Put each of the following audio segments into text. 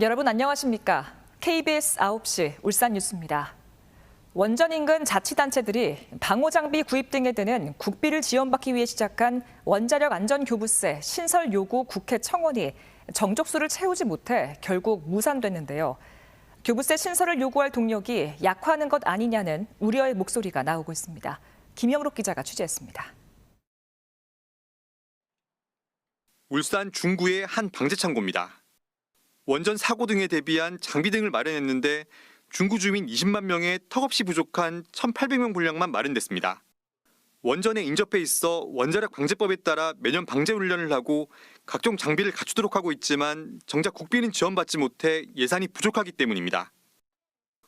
여러분 안녕하십니까? KBS 9시 울산 뉴스입니다. 원전 인근 자치단체들이 방호 장비 구입 등에 드는 국비를 지원받기 위해 시작한 원자력 안전 교부세 신설 요구 국회 청원이 정족수를 채우지 못해 결국 무산됐는데요. 교부세 신설을 요구할 동력이 약화하는 것 아니냐는 우려의 목소리가 나오고 있습니다. 김영록 기자가 취재했습니다. 울산 중구의 한 방제 창고입니다. 원전 사고 등에 대비한 장비 등을 마련했는데 중구 주민 20만 명의 턱없이 부족한 1,800명 분량만 마련됐습니다. 원전에 인접해 있어 원자력 방제법에 따라 매년 방제 훈련을 하고 각종 장비를 갖추도록 하고 있지만 정작 국비는 지원받지 못해 예산이 부족하기 때문입니다.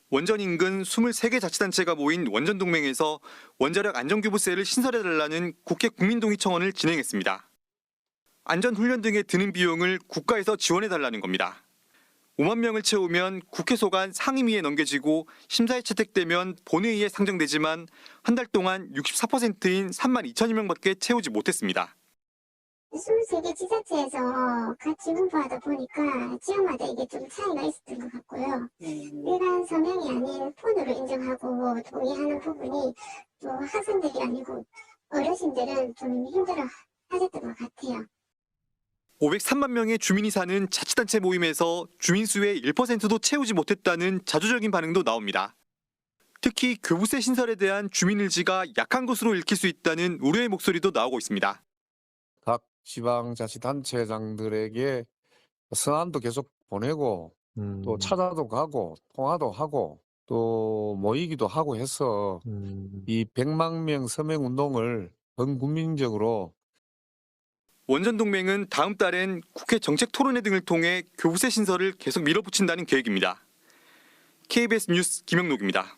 원전 인근 23개 자치단체가 모인 원전 동맹에서 원자력 안전교부세를 신설해달라는 국회 국민동의 청원을 진행했습니다. 안전훈련 등에 드는 비용을 국가에서 지원해달라는 겁니다. 5만 명을 채우면 국회 소관 상임위에 넘겨지고 심사에 채택되면 본회의에 상정되지만 한 달 동안 64%인 3만 2천여 명밖에 채우지 못했습니다. 23개 지자체에서 같이 분포하다 보니까 지역마다 이게 좀 차이가 있었던 것 같고요. 일반 서명이 아닌 폰으로 인정하고 동의하는 부분이 또 학생들이 아니고 어르신들은 좀 힘들어 하셨던 것 같아요. 503만 명의 주민이 사는 자치단체 모임에서 주민 수의 1%도 채우지 못했다는 자조적인 반응도 나옵니다. 특히 교부세 신설에 대한 주민 의지가 약한 것으로 읽힐 수 있다는 우려의 목소리도 나오고 있습니다. 각 지방자치단체장들에게 성안도 계속 보내고 음. 또 찾아도 가고 통화도 하고 또 모이기도 하고 해서 음. 이 100만 명 서명 운동을 전 국민적으로 원전 동맹은 다음 달엔 국회 정책 토론회 등을 통해 교부세 신설을 계속 밀어붙인다는 계획입니다. KBS 뉴스 김영록입니다.